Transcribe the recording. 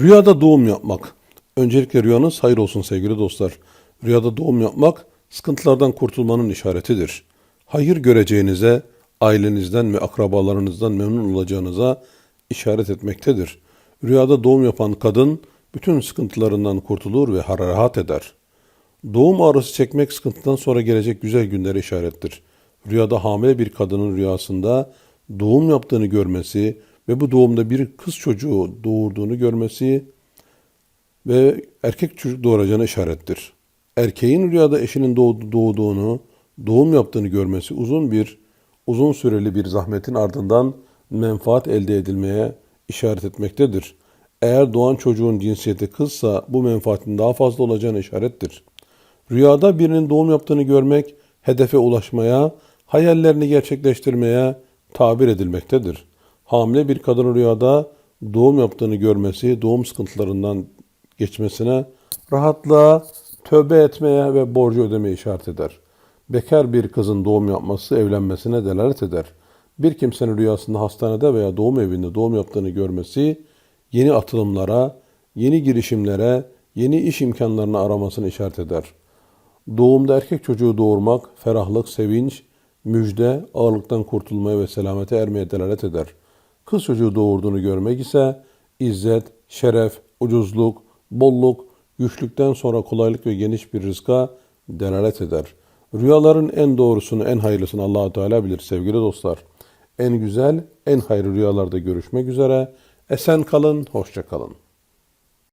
Rüyada doğum yapmak. Öncelikle rüyanız hayır olsun sevgili dostlar. Rüyada doğum yapmak sıkıntılardan kurtulmanın işaretidir. Hayır göreceğinize, ailenizden ve akrabalarınızdan memnun olacağınıza işaret etmektedir. Rüyada doğum yapan kadın bütün sıkıntılarından kurtulur ve rahat eder. Doğum ağrısı çekmek sıkıntıdan sonra gelecek güzel günlere işarettir. Rüyada hamile bir kadının rüyasında doğum yaptığını görmesi ve bu doğumda bir kız çocuğu doğurduğunu görmesi ve erkek çocuk doğuracağına işarettir. Erkeğin rüyada eşinin doğdu- doğduğunu, doğum yaptığını görmesi uzun bir, uzun süreli bir zahmetin ardından menfaat elde edilmeye işaret etmektedir. Eğer doğan çocuğun cinsiyeti kızsa bu menfaatin daha fazla olacağına işarettir. Rüyada birinin doğum yaptığını görmek, hedefe ulaşmaya, hayallerini gerçekleştirmeye tabir edilmektedir. Hamile bir kadının rüyada doğum yaptığını görmesi, doğum sıkıntılarından geçmesine, rahatlığa, tövbe etmeye ve borcu ödemeye işaret eder. Bekar bir kızın doğum yapması evlenmesine delalet eder. Bir kimsenin rüyasında hastanede veya doğum evinde doğum yaptığını görmesi, yeni atılımlara, yeni girişimlere, yeni iş imkanlarını aramasını işaret eder. Doğumda erkek çocuğu doğurmak, ferahlık, sevinç, müjde, ağırlıktan kurtulmaya ve selamete ermeye delalet eder. Kız çocuğu doğurduğunu görmek ise izzet, şeref, ucuzluk, bolluk, güçlükten sonra kolaylık ve geniş bir rızka delalet eder. Rüyaların en doğrusunu, en hayırlısını allah Teala bilir sevgili dostlar. En güzel, en hayırlı rüyalarda görüşmek üzere. Esen kalın, hoşça kalın.